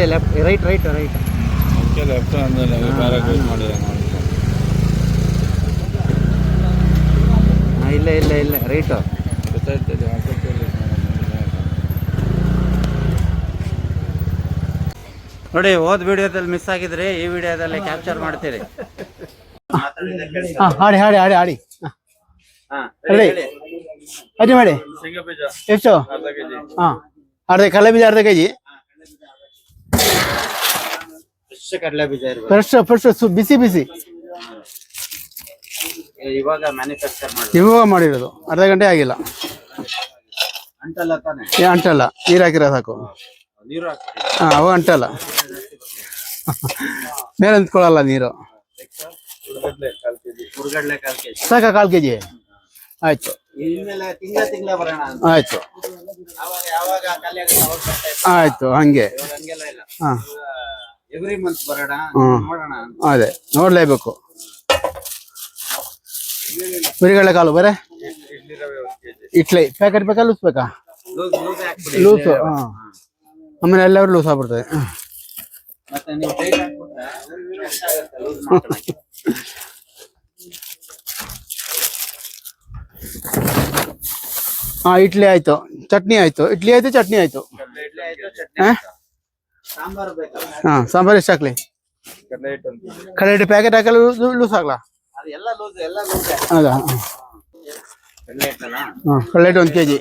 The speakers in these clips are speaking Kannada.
ಇಲ್ಲಿ ಲೆಫ್ಟ್ ರೈಟ್ ರೈಟ್ ರೈಟ್ ಇಲ್ಲ ಲೆಫ್ಟ್ ಇಲ್ಲ ಹಾಂ. ಇಲ್ಲೇ ಇಲ್ಲೇ ಇಲ್ಲೇ ರೈಟು ಗೊತ್ತಾಯ್ತದೆ ನೋಡಿ ಹೋದ ವಿಡಿಯೋದಲ್ಲಿ ಮಿಸ್ ಆಗಿದ್ರೆ ಈ ವಿಡಿಯೋದಲ್ಲಿ ಕ್ಯಾಪ್ಚರ್ ಮಾಡ್ತೀರಿ. ಹಾಂ ಹಾಡಿ ಹಾಡಿ ಹಾಡಿ ಹಾಡಿ. ಹೇಳಿ. ಅಡ್ಡಿ ಮಾಡಿ. ಎಷ್ಟು? ಹಾಂ ಅರ್ಧ ಕಡಲೆ ಬೀಜ ಅರ್ಧ ಕೆ ಜಿ ಫ್ರೆಶ್ ಕಡಲೆ ಬೀಜ ಇರ್ಬೇಕು. ಫ್ರೆಶ್ ಫ್ರೆಶ್ ಬಿಸಿ ಬಿಸಿ. ಇವಾಗ ಮ್ಯಾನುಫ್ಯಾಕ್ಚರ್ ಮಾಡಿ ಇವಾಗ ಮಾಡಿರೋದು. ಅರ್ಧ ಗಂಟೆ ಆಗಿಲ್ಲ. ಅಂಟಲ್ಲ ತಾನೆ? ಏ ಅಂಟಲ್ಲ. ನೀರು ಹಾಕಿರೋ ಸಾಕು. ನೀರು ಹಾಕ್ತೀವಿ ಹಾಂ ಅವಾಗ ಅಂಟಲ್ಲ. ಮೇಲೆ ನಿಂತ್ಕೊಳ್ಳಲ್ಲ ನೀರು. ಹುರ್ಗಡ್ಲೆ ಕಾಲ್ ಕೆಜಿ. ಹುರ್ಗಡ್ಲೆ ಕಾಲ್ ಕೆಜಿ. ಸಾಕ ಕಾಲು ಕೆ ಜಿ ಆಯ್ತು. ಇನ್ಮೇಲೆ ತಿಂಗಳ ತಿಂಗಳ ಬರೋಣ ಅಂತ. ಆಯ್ತು. ಅವಾಗ ಯಾವಾಗ ಖಾಲಿ ಆಗುತ್ತೆ ಅವಾಗ ಬರ್ತಾ ಇತ್ತು ಆಯ್ತು ಹಂಗೆ. ಇವಾಗ ಹಂಗೆಲ್ಲ ಇಲ್ಲ. ಹಾಂ. ಎವ್ರಿ ಮಂತ್ ಬರೋಣ. ನೋಡೋಣ ಅದೇ ನೋಡಲೇಬೇಕು. ಬಿರಿಗಳೆ ಕಾಲು ಬರೇ? ಇಡ್ಲಿ ಪ್ಯಾಕೆಟ್ ಬೇಕಾ ಲೂಸ್ ಬೇಕಾ? ಲೂಸ್ ಹಾಂ ಆಮೇಲೆ ಎಲ್ಲರೂ ಲೂಸ್ ಆಗ್ಬಿಡ್ತದೆ. ಹಾಂ ಇಡ್ಲಿ ಆಯ್ತು. ಚಟ್ನಿ ಆಯ್ತು. ಇಡ್ಲಿ ಆಯ್ತು ಚಟ್ನಿ ಆಯ್ತು. ಹಾ? ಹಾಂ ಸಾಂಬಾರು ಎಷ್ಟು ಹಾಕ್ಲಿ? ಕಡಲೆ ಹಿಟ್ಟು ಪ್ಯಾಕೆಟ್ ಹಾಕಲು ಲೂಸ್ ಒಂದ್ ಅದು ಬಜಿ ಲೂಸ್ ಎಲ್ಲ ಲೂಸ್. ಹೌದಾ? ಕಡ್ಲೆ ಹಾಂ ಕಳ್ಳೆಟ್ ಒಂದು ಕೆ ಜಿ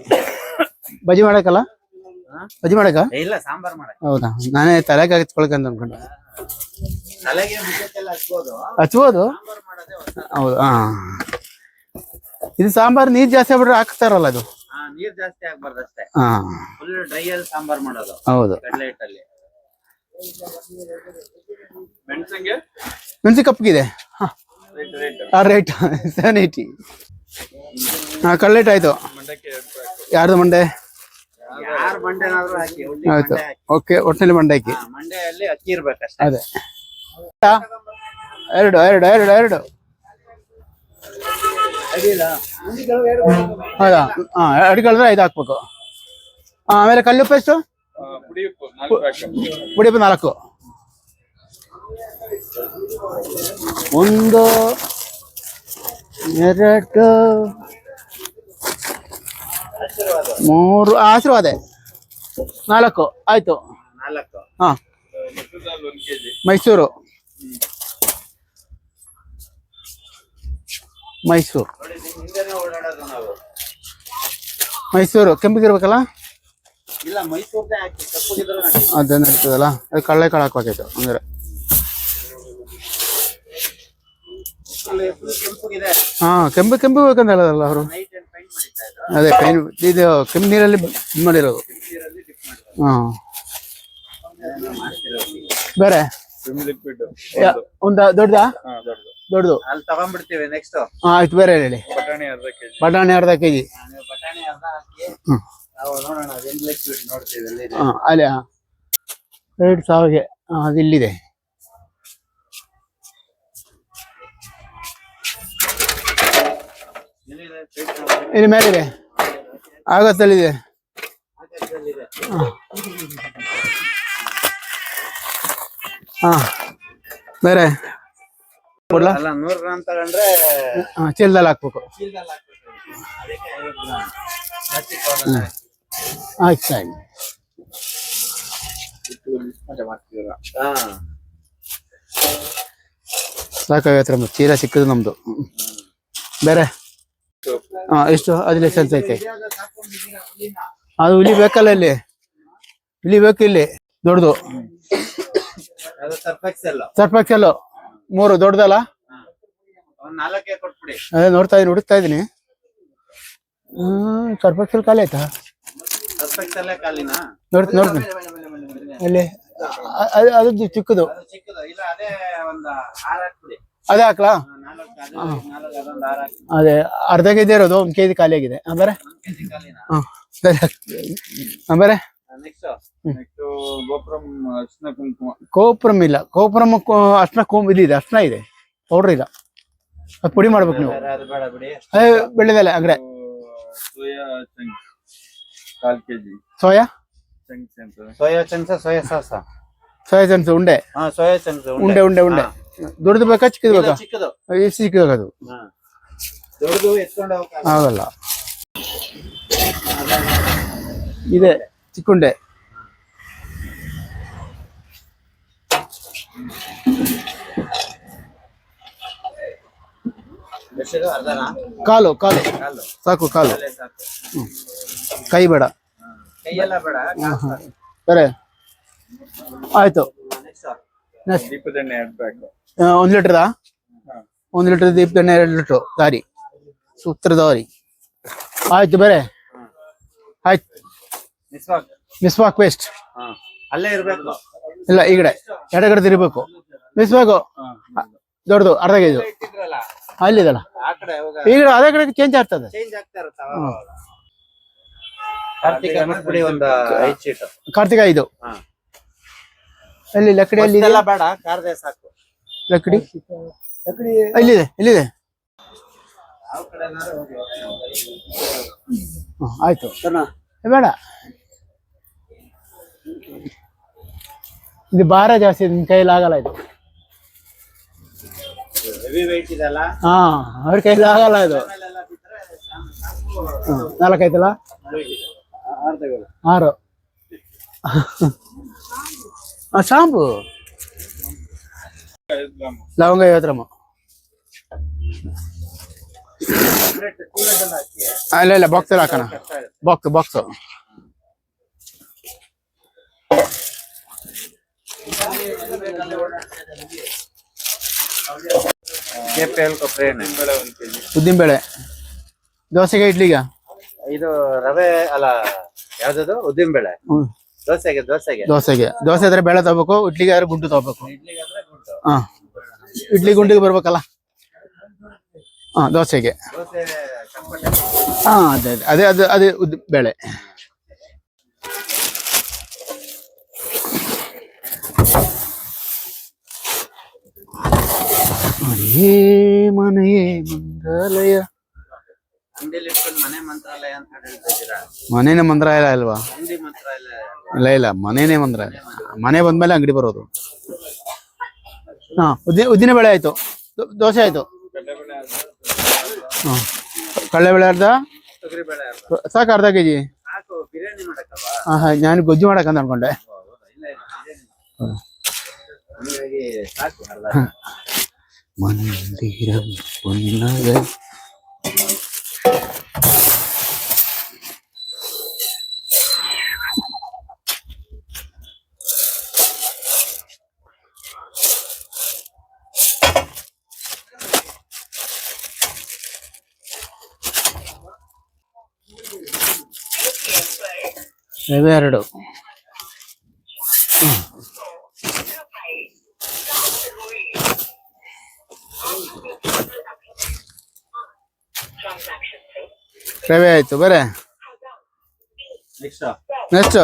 ಬಜ್ಜಿ ಮಾಡಕ್ಕಲ್ಲ? ಹಾ? ಬಜ್ಜಿ ಮಾಡಕ್ಕ? ಇಲ್ಲ ಸಾಂಬಾರ್ ಮಾಡಕ್ಕೆ. ಹೌದಾ? ನಾನೇ ತಲೆಗೆ ಹಚ್ಕೊಳಕಂತ ಅನ್ಕೊಂಡೆ ಹಚ್ಬೋದು? ಹಚ್ಬೋದು? ಸಾಂಬಾರ್ ಮಾಡೋದೇ ಹೌದು ಹಾಂ. ಇದು ಸಾಂಬಾರ್ ನೀರ್ ಜಾಸ್ತಿ ಆಗ್ಬಿಟ್ರೆ ಹಾಕ್ತಾರಲ್ಲ ಅದು? ಹಾ ನೀರ್ ಜಾಸ್ತಿ ಆಗ್ಬಾರ್ದು ಅಷ್ಟೇ. ಹಾಂ. ಫುಲ್ ಡ್ರೈ ಅಲ್ಲಿ ಸಾಂಬಾರ್ ಮಾಡೋದು. ಹೌದು. ಕಡಲೆ ಹಿಟ್ಟಲ್ಲಿ. ಮೆಣಸಿನ್ಗೆ ಮೆಣಸಿ ಕಪ್ಪಗಿದೆ. ಹಾಂ. ರೇಟ್ ರೇಟ್ ಆ ರೇಟ್ ಸೆವೆನ್ ಏಯ್ಟಿ ಹಾಂ ಕಳ್ಳೆಟ್ ಆಯ್ತು. ಯಾರ್ದು ಮಂಡೆ? ಯಾರ್ ಮಂಡೆನಾದ್ರೂ ಹಾಕಿ ಆಯ್ತು. ಓಕೆ ಒಟ್ಟಿನಲ್ಲಿ ಮಂಡೆ ಹಾಕಿ ಅದೇ. ಎರಡು ಎರಡು ಎರಡು ಎರಡು. ಹೌದಾ? ಹಾಂ ಎರಡು ಕಳೆದ್ರೆ ಐದು ಹಾಕ್ಬೇಕು. ಆಮೇಲೆ ಕಲ್ಲು ಎಷ್ಟು ಪುಡಿ ಉಪ್ಪು ನಾಲ್ಕು ಪ್ಯಾಕ್ ಪುಡಿಯಪ್ಪ ನಾಲ್ಕು. ಒಂದು ಎರಡು ಮೂರು ಆಶೀರ್ವಾದ. ನಾಲ್ಕು ಆಯ್ತು. ನಾಲ್ಕು. ಹಾಂ. ಮಸೂರ್. ಮೈಸೂರು. ಮೈಸೂರು. ಕೆಂಪಿಗಿರ್ಬೇಕಲ್ಲ ಹಾಕಿ ಅದು ನಡೀತದಲ್ಲ? ಅದು ಕಳ್ಳೆ ಕಾಳು ಹಾಕ್ಬೇಕಾಯ್ತು ಅಂದ್ರೆ ಹಾ ಕೆಂಪು ಕೆಂಪು ಬೇಕಂತ ಹೇಳೋದಲ್ಲ ಅವರು? ನೈಟ್ ಅಂಡ್ ಪೈಂಟ್ ಮಾಡಿತಾ ಇದ್ರು ಅದೇ ಪೈನ್ ಇದು ಕೆಂಪು ನೀರಲ್ಲಿ ಇದು ಮಾಡಿರೋದು. ಹಾ. ಬೇರೆ? ಒಂದ. ದೊಡ್ಡದಾ? ಹಾ ದೊಡ್ಡದು. ದೊಡ್ಡದು. ಅಲ್ಲಿ ತಗೊಂಡ್ಬಿಡ್ತೀವಿ ನೆಕ್ಸ್ಟ್ ಹಾ ಆಯ್ತು ಬೇರೆ ಹೇಳಿ ಬಟಾಣಿ ಅರ್ಧ ಕೆಜಿ. ಬಟಾಣಿ ಅರ್ಧ ಕೆಜಿ. ಬಟಾಣಿ ಅರ್ಧ ಹಾಕಿ. ಹಾ ಅಲ್ಲಿ ಎರಡು ಸಾವಿಗೆ ಹಾ ಅದು ಇಲ್ಲಿದೆ ಎಲ್ಲಿದೆ ಪೇಂಟ್ ಇಲ್ಲಿ ಮೇಲಿದೆ. ಆಗತ್ತಲ್ಲಿದೆ ಹಾಂ ಬೇರೆ? ಕೊಡ್ಲಾ? ನೂರು ಗ್ರಾಮ್ ತಗೊಂಡ್ರೆ ಹಾ ಚೀಲದಲ್ಲಿ ಹಾಕ್ಬೇಕು. ಆಯ್ತು ಸಾಕಾಗತ್ತೆ ನಮ್ದು ಚೀಲ ಸಿಕ್ಕದು ನಮ್ದು. ಬೇರೆ? ಹಾ, ಎಷ್ಟು? ಅದ್ರಲ್ಲಿ ಎಷ್ಟು ಐತೆ. ಅದು ಹುಲಿ ಬೇಕಲ್ಲ ಇಲ್ಲಿ? ಹುಲಿ ಬೇಕು ಇಲ್ಲಿ, ದೊಡ್ಡದು. ಅದು ಸರ್ಫೆಕ್ಸೆಲ್ ಸರ್ಫೆಕ್ಸೆಲ್ ಮೂರು, ದೊಡ್ಡದಲ್ಲ? ಅದೇ ನೋಡ್ತಾ ಇದೀನಿ, ಹುಡುಕ್ತಾ ಇದೀನಿ. ಸರ್ಫೆಕ್ಸೆಲ್ ಖಾಲಿ ಆಯ್ತಾ? ನೋಡ್ತೀನಿ ನೋಡ್ತೀನಿ. ಅಲ್ಲಿ ಅದು ಅದು ಚಿಕ್ಕದು. ಅದು ಚಿಕ್ಕದು. ಇಲ್ಲ ಅದೇ ಒಂದ್ ಆರ್ ಹಾಕ್ಬಿಡಿ. ಅದೇ ಹಾಕ್ಲಾ? ನಾಲ್ಕು ಅದು ನಾಲ್ಕು ಅದೊಂದ್ ಆರ್ ಹಾಕಿ ಅದೇ ಅರ್ಧ ಕೆಜಿ ಇರೋದು ಒಂದು ಕೆಜಿ ಖಾಲಿ ಆಗಿದೆ ಬೇರೆ? ಹಾಂ ಬೇರೆ? ಗೋಪುರಂ ಅರ್ಶಿನ ಕುಂಕುಮ. ಕೋಪುರಂ ಇಲ್ಲ. ಕೋಪುರಂ ಅಷ್ಟನ ಕೋಮ್ ಇದೆ ಅಷ್ಟನ ಇದೆ. ಪೌಡ್ರ್ ಇಲ್ಲ. ಅದು ಪುಡಿ ಮಾಡ್ಬೇಕು ನೀವು. ಬೆಳೆದಲ್ಲ ಚಂಕ್ಸ್ ಕಾಲ್ ಕೆಜಿ. ಸೋಯಾ? ಚಂಕ್ಸ್ ಅಂತ soya chunks soya sauce. Soya chunks ಉಂಡೆ? ಹಾ ಸೋಯಾ ಚಂಕ್ಸ್ ಉಂಡೆ. ಉಂಡೆ ಉಂಡೆ ದೊಡ್ಡದು ಬೇಕಾ ಚಿಕ್ಕದು ಬೇಕಾ? ಚಿಕ್ಕದು. ಎಷ್ಟು ಚಿಕ್ಕದು ಅದು. ಹಾ. ದೊಡ್ಡದು ಎತ್ಕೊಂಡು. ಆಗಲ್ಲ. ಇದೆ ಚಿಕ್ಕುಂಡೆ? ಕಾಲು ಕಾಲು. ಕಾಲು. ಸಾಕು ಕಾಲು. ಸಾಕು. ಕೈ ಬೇಡ. ಸರಿ. ಆಯ್ತು. ಒಂದ್ ಲೀಟ್ರದಾ ಒಂದು ಲೀಟರ್ ದೀಪ ಎಣ್ಣೆ ಎರಡು ಲೀಟರ್ ದಾರಿ. ಸೂತ್ರ ದಾರಿ. ಆಯ್ತು ಬೇರೆ? ಆಯ್ತು. ಮಿಸ್ವಾಕ್ ವೇಸ್ಟ್ ಅಲ್ಲೇ ಇರ್ಬೇಕು. ಇಲ್ಲ ಈ ಕಡೆ. ಎಡಗಡೆ ತಿರ್ಬೇಕು ಮಿಸ್ಬೇಕು ದೊಡ್ಡದು ಅರ್ಧ ಕೆಜಿ ಅಲ್ಲಿದಲ್ಲ ಈ ಕಡೆ ಅದೇ ಕಡೆ ಚೇಂಜ್ ಆಗ್ತದೆ. ಕಾರ್ತಿಕ ಕೊಡಿ ಒಂದು ಐದು. ಶೀಟ್ ಕಾರ್ತಿಕ ಐದು. ಹಾ. ಎಲ್ಲಿ ಲಕ್ಕಡಿ ಅಲ್ಲಿ ಎಲ್ಲ ಬೇಡ ಕಾರ್ದೇ ಸಾಕು. ಲಕ್ಕಡಿ ಇಲ್ಲಿದೆ ಇಲ್ಲಿದೆ. ಹ್ಮ್, ಆಯ್ತು. ಏ, ಬೇಡ. ಇದು ಭಾರ ಜಾಸ್ತಿ ನಿಮ್ ಕೈಲಿ ಆಗಲ್ಲ ಇದು. ಹೆವಿ ವೆಯ್ಟ್ ಇದೆಲ್ಲ ಹಾ ಅವ್ರ ಕೈಲಿ ಆಗಲ್ಲ ಇದು. ನಾಲ್ಕೈತಲ್ಲ? ಹ್ಮ್. ಆರು. ಆ, ಶಾಂಪು. ಲವಂಗ ಐವತ್ತು ಗ್ರಾಮು. ಇಲ್ಲ ಇಲ್ಲ ಬಾಕ್ಸ್ ಹಾಕೋಣ. ಆಗುತ್ತೆ. ಬಾಕ್ಸ್ ಬಾಕ್ಸ್ ಉದ್ದಿನ ಬೇಳೆ ದೋಸೆಗೆ ಇಡ್ಲಿಗ? ಇದು ರವೆ ಅಲ್ಲ ಯಾವ್ದದು? ಉದ್ದಿನ ಬೇಳೆ. ದೋಸೆಗೆ ದೋಸೆಗೆ. ದೋಸೆಗೆ. ದೋಸೆ ಆದ್ರೆ ಬೇಳೆ ತಗೋಬೇಕು ಇಡ್ಲಿಗೆ ಆದ್ರೆ ಗುಂಡು ತಗೋಬೇಕು. ಹಾ. ಇಡ್ಲಿ ಗುಂಡಿಗೆ ಬರ್ಬೇಕಲ್ಲ? ಹಾ ದೋಸೆಗೆ. ಹಾ ಅದೇ ಅದೇ. ಅದೇ ಅದೇ ಉದ್ದ ಬೇಳೆ. ಮನೆಯೇ ಮಂತ್ರಾಲಯ ಅಂಗಡಿಲಿ ಇಟ್ಕೊಂಡು ಮನೆ ಮಂತ್ರಾಲಯ ಅಂತ ಮನೇನೆ ಮಂತ್ರಾಲಯ ಅಲ್ವಾ? ಅಂಗಡಿ ಮಂತ್ರಾಲಯ ಇಲ್ಲ ಇಲ್ಲ ಮನೇನೆ ಮಂತ್ರಾಲಯ. ಮನೆ ಬಂದ್ಮೇಲೆ ಅಂಗಡಿ ಬರೋದು. ಹಾ ಉದ್ದಿನ ಉದ್ದಿನ ಬೇಳೆ ಆಯ್ತು. ದೋ- ದೋಸೆ ಆಯ್ತು. ಹಾಂ ಕಡಲೆಬೇಳೆ ಅರ್ಧ? ತೊಗರಿ ಬೇಳೆ ಅರ್ಧ. ಸಾಕು ಅರ್ಧ ಸಾಕು ಬಿರಿಯಾನಿ ಹಾ ಹಾ ನಾನು ಗೊಜ್ಜು ಮಾಡಕ್ಕಂತ ಅನ್ಕೊಂಡೆ. ಇಲ್ಲ ಇಲ್ಲ ಬಿರಿಯಾನಿ ಹಂಗಾಗಿ ಸಾಕು ಅರ್ಧ. ಮಂದಿರಂ ಪುನ್ನಗ ಇವೆರಡು. ರವೆ ಆಯ್ತು ಬರೇ? ನೆಕ್ಸ್ಟ್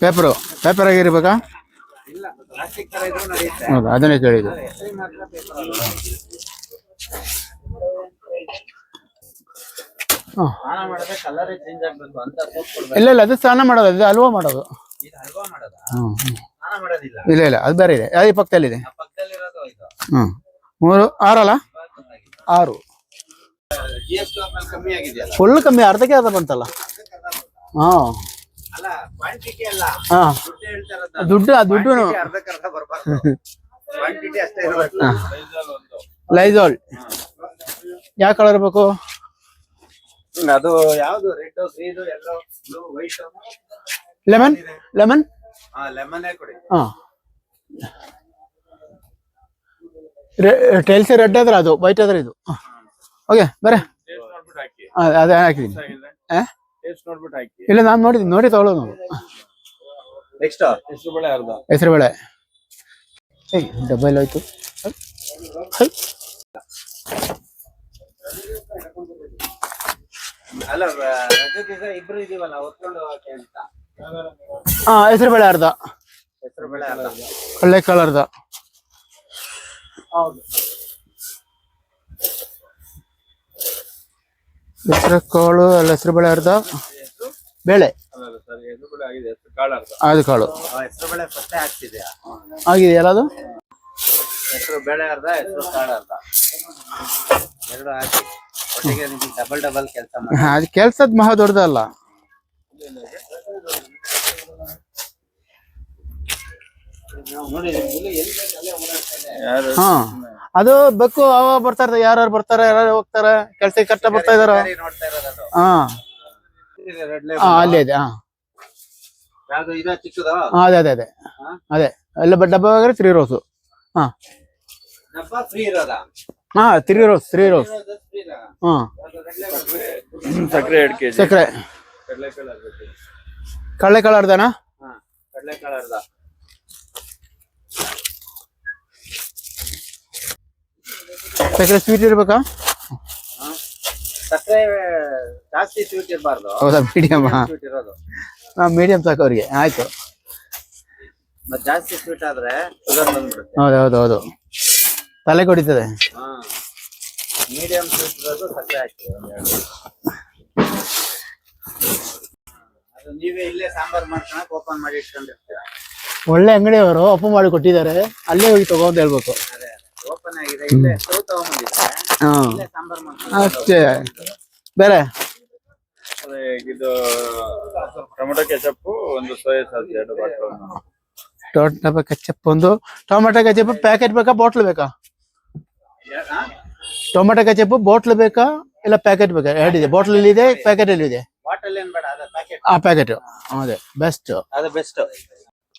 ಪೇಪರು ಪೇಪರ್ ಆಗಿರ್ಬೇಕಾ ಹೌದು ಅದನ್ನೇ ಕೇಳಿದ್ದು. ಇಲ್ಲ ಇಲ್ಲ ಅದು ಸ್ನಾನ ಮಾಡೋದು ಅದು ಹಲ್ವಾ ಮಾಡೋದು. ಇಲ್ಲ ಇಲ್ಲ ಅದು ಬೇರೆ ಇದೆ. ಅದೇ ಪಕ್ಕದಲ್ಲಿದೆ. ಹ್ಮ್. ಮೂರು ಆರಲ್ಲ? ಆರು. ಫುಲ್ ಕಮ್ಮಿ ಅರ್ಧಕ್ಕೆ ಅರ್ಧ ಬಂತಲ್ಲ? ಹಾಂ. ದುಡ್ಡು ದುಡ್ಡು ಆ ದುಡ್ಡು ಲೈಜಾಲ್ ಯಾವ ಕಲರ್ ಬೇಕು ಅದು ಯಾವ್ದು red green yellow blue white lemon? Lemon? ಹಾ ಲೆಮನ್ ಕೊಡಿ. ಹಾ. ಟೈಲ್ಸ್ ರೆಡ್ ಆದ್ರೆ ಅದು ವೈಟ್ ಆದ್ರೆ ಇದು. ಓಕೆ ಬರೇ. ಅದೇ ಹಾಕಿದೀನಿ ಟೇಸ್ಟ್ ನೋಡ್ಬಿಟ್ಟು ಹಾಕಿ. ಇಲ್ಲ ನಾನು ನೋಡಿದ್ದೀನಿ ನೋಡಿ ತಗೊಳ್ಳೋದು ನಾವು. ನೆಕ್ಸ್ಟ್ ಹೆಸರು ಬೇಳೆ ಅರ್ಧ. ಹೆಸರು ಬೇಳೆ. ಏಯ್ ಡಬ್ಬಲ್ ಹೋಯ್ತು ಅಲ್ಲ ರಜೆ ದಿವಸ ಇಬ್ರು ಇದೀವಲ್ಲ ಹೊತ್ಕೊಂಡು ಹೋಗಕ್ಕೆ ಅಂತ. ಹಾ ಹೆಸರು ಬೇಳೆ ಅರ್ಧ. ಹೆಸರು ಬೇಳೆ ಅಲ್ಲ ಅರ್ಧ ಹೌದು. ಹೆಸರು ಕಾಳು ಅಲ್ಲ ಹೆಸರು ಬೇಳೆ ಅರ್ಧ. ಬೇಳೆ. ಅಲ್ಲ ಸರ್ ಹೆಸರು ಬೇಳೆ ಆಗಿದೆ ಹೆಸರು ಕಾಳು ಅರ್ಧ. ಅದು ಕಾಳು. ಹೆಸರು ಬೇಳೆ ಫಸ್ಟೇ ಹಾಕ್ತಿದ್ಯಾ ಆಗಿದೆಯಲ್ಲ ಅದು? ಹೆಸರು ಬೇಳೆ ಅರ್ಧ ಹೆಸರು ಕಾಳು ಅರ್ಧ. ಎರಡು ಹಾಕಿ. ಡಬಲ್ ಡಬಲ್ ಕೆಲಸ ಮಾಡಿ ಹಾ, ಅದು ಕೆಲ್ಸದ್ ಮಹಾ ದೊಡ್ಡದಲ್ಲ. ಹಾ ಅದು ಬೆಕ್ಕು ಅವ ಬರ್ತಾರೆ ಯಾರು ಬರ್ತಾರೆ ಯಾರು ಹೋಗ್ತಾರೆ ಕೆಲ್ಸಕ್ಕೆ ಕಷ್ಟ ಬರ್ತಾ ಇದಾರ ಇರೋದು ಅದು. ಹಾ. ಇದೆ ಹಾ. ಅಲ್ಲೇ ಇದೆ ಹಾ. ಹಾ, ಅದೇ ಅದೇ ಅದೇ. ಹಾ? ಅದೇ ಎಲ್ಲ ಡಬ್ಬ ತ್ರೀ ರೋಸು ಹಾ. ಡಬ್ಬ ಫ್ರೀ ಇರೋದಾ? ಹಾ ತ್ರೀ ರೋಸ್ ತ್ರೀ ರೋಸ್ ಹಾ ಸಕ್ಕರೆ ಎರಡು ಕೆಜಿ. ಸಕ್ಕರೆ ಕಡಲೆಕಾಳು ಅರ್ಧ ಕೆಜಿ. ಕಳ್ಳೆ ಕಳರ್ದನಾ ಹಾ ಕಡಲೆಕಾಳು ಅರ್ಧ. ಸಕ್ಕರೆ ಸ್ವೀಟ್ ಇರ್ಬೇಕಾ? ಹಾ. ಸಕ್ಕರೆ ಜಾಸ್ತಿ ಸ್ವೀಟ್ ಇರಬಾರ್ದು. ಹೌದಾ ಮೀಡಿಯಮ್ ಸ್ವೀಟ್ ಇರೋದು. ಮೀಡಿಯಂ ಸಾಕು ಅವ್ರಿಗೆ ಆಯ್ತು. ಮತ್ತೆ ಜಾಸ್ತಿ ಸ್ವೀಟ್ ಆದ್ರೆ ಶುಗರ್ ಬಂದ್ಬಿಡುತ್ತೆ. ಹೌದು ಹೌದು ಹೌದು. ತಲೆ ಕೊಡಿತದೆ. ಹಾ ಮೀಡಿಯಂ ಸಕ್ಕರೆ ಹಾಕಿ ನೀವೇ ಇಲ್ಲೇ ಸಾಂಬಾರ್ ಮಾಡ್ಕೊಳಕ್ ಓಪನ್ ಮಾಡಿ ಇಟ್ಕೊಂಡಿರ್ತೀರ? ಒಳ್ಳೆ ಅಂಗಡಿಯವರು ಓಪನ್ ಮಾಡಿ ಕೊಟ್ಟಿದ್ದಾರೆ. ಅಲ್ಲೇ ಹೋಗಿ ತಗೊಂಡ್ ಹೇಳ್ಬೇಕು. ಅದೇ ಓಪನ್ ಆಗಿದೆ ಇಲ್ಲೇ ಸ್ಟವ್ ತಗೊಂಬಂದಿದ್ರೆ ಇಲ್ಲೇ ಸಾಂಬಾರ್ ಮಾಡ್ಕೊಂಡು ಅಷ್ಟೇ. ಬೇರೆ? ಇದು ಟೊಮೆಟೊ ಕೆಚಪ್ ಒಂದು ಸೋಯಾ ಸಾಸ್ ಎರಡು ಬಾಟ್ಲು ಟೊಮೆಟೊ ಕೆಚಪ್ ಒಂದು. ಟೊಮೆಟೊ ಕೆಚಪ್ ಪ್ಯಾಕೆಟ್ ಬೇಕಾ ಬಾಟ್ಲ್ ಬೇಕಾ? ಟೊಮೆಟೊ ಕೆಚಪ್ ಬಾಟ್ಲ್ ಬೇಕಾ? ಇಲ್ಲ ಪ್ಯಾಕೆಟ್ ಬೇಕಾ? ಎರಡಿದೆ ಬಾಟ್ಲ್ ಅಲ್ಲಿ ಇದೆ ಪ್ಯಾಕೆಟ್ ಅಲ್ಲಿ ಇದೆ. ಬಾಟಲ್ ಏನ್ ಬೇಡ ಆ ಪ್ಯಾಕೆಟ್ ಅದೇ ಬೆಸ್ಟ್ ಅದು ಬೆಸ್ಟ್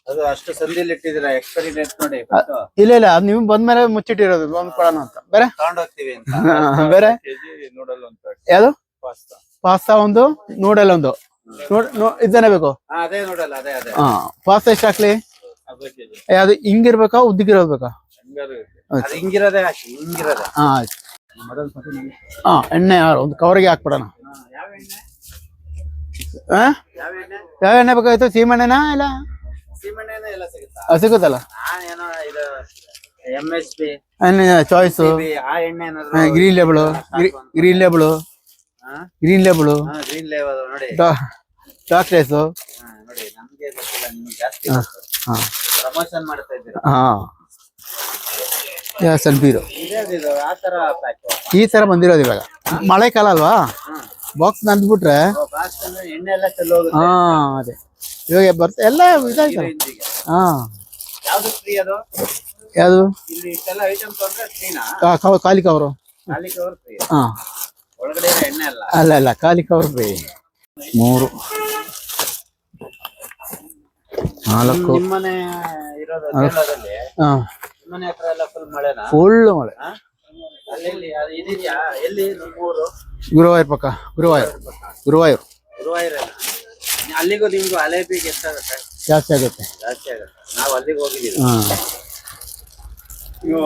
ಅದು ಅಷ್ಟು ಸಂದಿಲ್ ಇಟ್ಟಿದ್ದೀರಾ ಎಕ್ಸ್ಪೈರಿ ಡೇಟ್ ನೋಡಿ ಇಲ್ಲ ಇಲ್ಲ ಅದು ನೀವು ಬಂದ್ಮೇಲೆ ಮುಚ್ಚಿಟ್ಟಿರೋದು ಬಂದ್ ಕೊಡೋಣ ಅಂತ. ಬೇರೆ? ತಗೊಂಡ್ ಹೋಗ್ತೀವಿ ಅಂತ. ಬೇರೆ? ನೂಡಲ್ ಒಂದು ಯಾವುದು? ಪಾಸ್ತಾ ಪಾಸ್ತಾ ಒಂದು ನೂಡಲ್ ಒಂದು. ನೋಡ್ ನೋ ಇದನ್ನೇ ಬೇಕು? ಅದೇ ನೂಡಲ್ ಅದೇ ಅದೇ. ಹಾ ಪಾಸ್ತಾ ಎಷ್ಟು ಹಾಕ್ಲಿ? ಅದು ಹಿಂಗಿರ್ಬೇಕಾ ಉದ್ದಿಗಿರೋದ್ಬೇಕಾ ಹಂಗಾರು ಇರುತ್ತೆ. ಅದು ಹಿಂಗಿರೋದೇ ಹಾಕಿ ಹಿಂಗಿರೋದೇ. ಹಾ ಆಯ್ತು. ಹಾ ಎಣ್ಣೆ ಒಂದು ಕವರ್ಗೆ ಹಾಕ್ಬಿಡೋಣ. ಹಾ, ಯಾವ ಎಣ್ಣೆ? ಬೇಕಾಗಿತ್ತು ಸೀಮೆಣ್ಣೆನಾ ಇಲ್ಲ? ಅದು ಸಿಗುತ್ತಲ್ಲ. ಚಾಯ್ಸು ಆ ಎಣ್ಣೆ ಏನಾದ್ರು green label green label green label chocolates promotion ಮಾಡ್ತಾ ಇದ್ದೀರಾ? ಹಾ. ಪ್ಯಾಕ್ ಈ ತರ ಬಂದಿರೋದು ಇವಾಗ. ಮಳೆಕಾಲ ಅಲ್ವಾ? ಬಾಕ್ಸ್ ನಂದ್ಬಿಟ್ರೆ ಹಾ ಅದೇ. ಇವಾಗ ಬರ್ತಾ ಎಲ್ಲ ಇದಾಯ್ತಲ್ಲ. ಹಾಂ. ಯಾವ್ದು? ಖಾಲಿ ಕವರು ಅಲ್ಲ ಅಲ್ಲ ಖಾಲಿ ಕವರ್ ಫ್ರೀ. ಮೂರು. ನಾಲ್ಕು. ಹಾ. ನಿಮ್ಮನೆ ಹತ್ರ ಎಲ್ಲ ಫುಲ್ ಮಳೆನಾ? ಫುಲ್ ಮಳೆ? ಅಲ್ಲಿ ಇದೆಯಾ ಎಲ್ಲಿ ನಿಮ್ಮೂರು ಗುರುವಾಯೂರ್ ಪಕ್ಕ ಗುರುವಾಯೂರ್ ಗುರುವಾಯೂರ್ ಗುರುವಾಯೂರಲ್ಲ ಅಲ್ಲಿಗೂ ನಿಮ್ಗೂ ಅಲೇಬಿಗೆ ಎಷ್ಟಾಗುತ್ತೆ ಜಾಸ್ತಿ ಆಗುತ್ತೆ. ಜಾಸ್ತಿ ಆಗುತ್ತೆ. ನಾವು ಅಲ್ಲಿಗೆ ಹೋಗಿದೀವಿ ನೀವು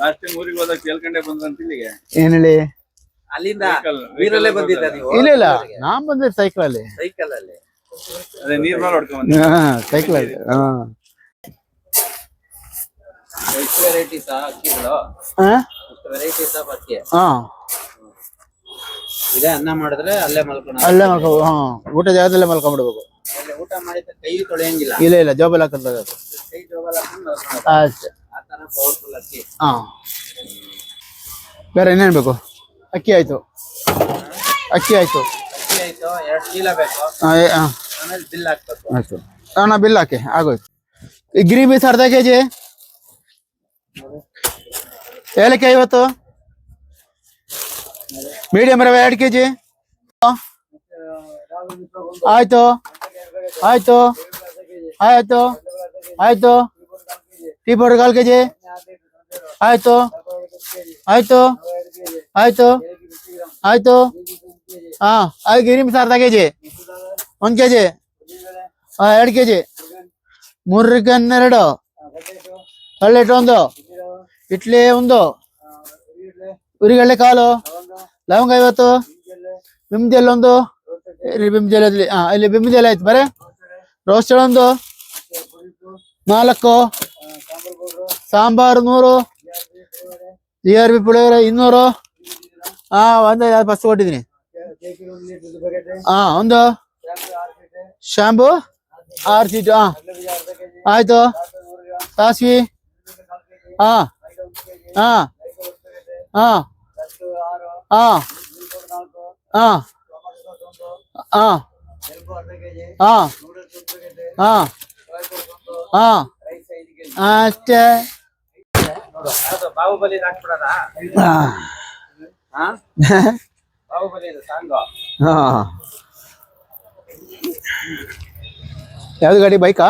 ಲಾಸ್ಟ್ ಟೈಮ್ ಊರಿಗೆ ಹೋದಾಗ ಕೇಳ್ಕೊಂಡೆ ಬಂದ್ರಂತ ಇಲ್ಲಿಗೆ ಏನ್ ಹೇಳಿ? ಅಲ್ಲಿಂದ ವೀರಲ್ಲೇ ಬಂದಿದ್ದ ನೀವು? ಇಲ್ಲ ಇಲ್ಲ. ನಾನ್ ಬಂದೆ ಸೈಕಲ್ ಅಲ್ಲಿ. ಸೈಕಲ್ ಅಲ್ಲಿ. ಅದೇ ನೀರ್ ಮೇಲೆ ಹೊಡ್ಕೊಂಡ್ ಬಂದೆ. ಹಾ ಸೈಕಲ್ ಅಲ್ಲಿ. ಹಾ ಎಷ್ಟು ವೆರೈಟೀಸ್ ಅಕ್ಕಿಗಳು ಹಾ ಎಷ್ಟು ವೆರೈಟೀಸ್ ಆಫ್ ಅಕ್ಕಿ ಹಾ ಇದೇ ಅನ್ನ ಮಾಡಿದ್ರೆ ಅಲ್ಲೇ ಮಲ್ಕೊಂಡು ಅಲ್ಲೇ ಮಲ್ಕೊ ಹಾ ಊಟ ಜಾಗದಲ್ಲೇ ಮಲ್ಕೊಂಡ್ಬಿಡ್ಬೇಕು. ಊಟ ಮಾಡಿದ ಕೈ ತೊಳೆಯಂಗಿಲ್ಲ. ಇಲ್ಲ ಇಲ್ಲ ಹಾಕಂತ ಕೈ ಜೋಬಲ್ ಹಾಕೊಂಡು ಮಲ್ಕೊಳ್ಳೋದು. ಅಷ್ಟೇ. ಆ ಅಕ್ಕಿ. ಹಾ ಬೇರೆ ಏನೇನು ಬೇಕು? ಅಕ್ಕಿ ಆಯ್ತು. ಅಕ್ಕಿ ಆಯ್ತು. ಅಕ್ಕಿ ಆಯ್ತು ಎರಡು ಚೀಲ ಬೇಕು. ಹಾ ಬಿಲ್ ಹಾಕಿ ಆಗೋಯ್ತು. ಈ ಗಿರಿ ಬೀಸ್ ಅರ್ಧ ಕೆ ಜಿ ಏಲಕ್ಕಿ ಐವತ್ತು. ಮೀಡಿಯಂ ರವೆ ಎರಡು ಕೆ ಜಿ ಆಯ್ತು. ಆಯ್ತು. ಆಯ್ತು. ಆಯ್ತು. ಟೀ ಪೌಡರ್ ಕಾಲು ಕೆ ಜಿ ಆಯ್ತು. ಆಯ್ತು. ಆಯ್ತು. ಆಯ್ತು. ಹಾ ಆಯ್ತು ಗಿರಿ ಬೀಸ್ ಅರ್ಧ ಕೆ ಜಿ ಒಂದು ಕೆ ಜಿ ಎರಡು ಕೆ ಜಿ ಮೂರಕ್ಕೆ ಹನ್ನೆರಡು ಕಳ್ಳೆಟ್ಟು ಒಂದು? ಇಡ್ಲಿ ಒಂದು. ಉರಿಗಡ್ಲೆ ಕಾಲು. ಲವಂಗ ಐವತ್ತು. ಬಿಮ್ದೆಲ್ ಒಂದು. ಇಲ್ಲಿ ಬಿಮ್ದೆಲ್ ಇದ್ಲಿ ಹಾ ಇಲ್ಲಿ ಬಿಮ್ದೆಲ್ ಆಯ್ತು. ಬರೇ. ರೋಸ್ಟ್ ಒಂದು. ನಾಲ್ಕು. ಸಾಂಬಾರು ನೂರು. ಜಿ ಆರ್ ಬಿ ಪುಳಿಯೋಗರೆ ಇನ್ನೂರು. ಹಾ ಒಂದು ಫಸ್ಟ್ ಕೊಟ್ಟಿದ್ದೀನಿ. ಹಾ ಒಂದು. ಶಾಂಪು ಆರು ಸೀಟು ಹಾ ಆಯ್ತು. ಸಾಸ್ವಿ. ಅಷ್ಟೇ ಅದು ಬಾಹುಬಲಿ ಹಾಕ್ಬಿಡೋಣ ಹಾ. ಹಾ ಬಾಹುಬಲಿ ಸಾಂಗು ಹಾ ಯಾವ್ದು ಗಾಡಿ ಬೈಕಾ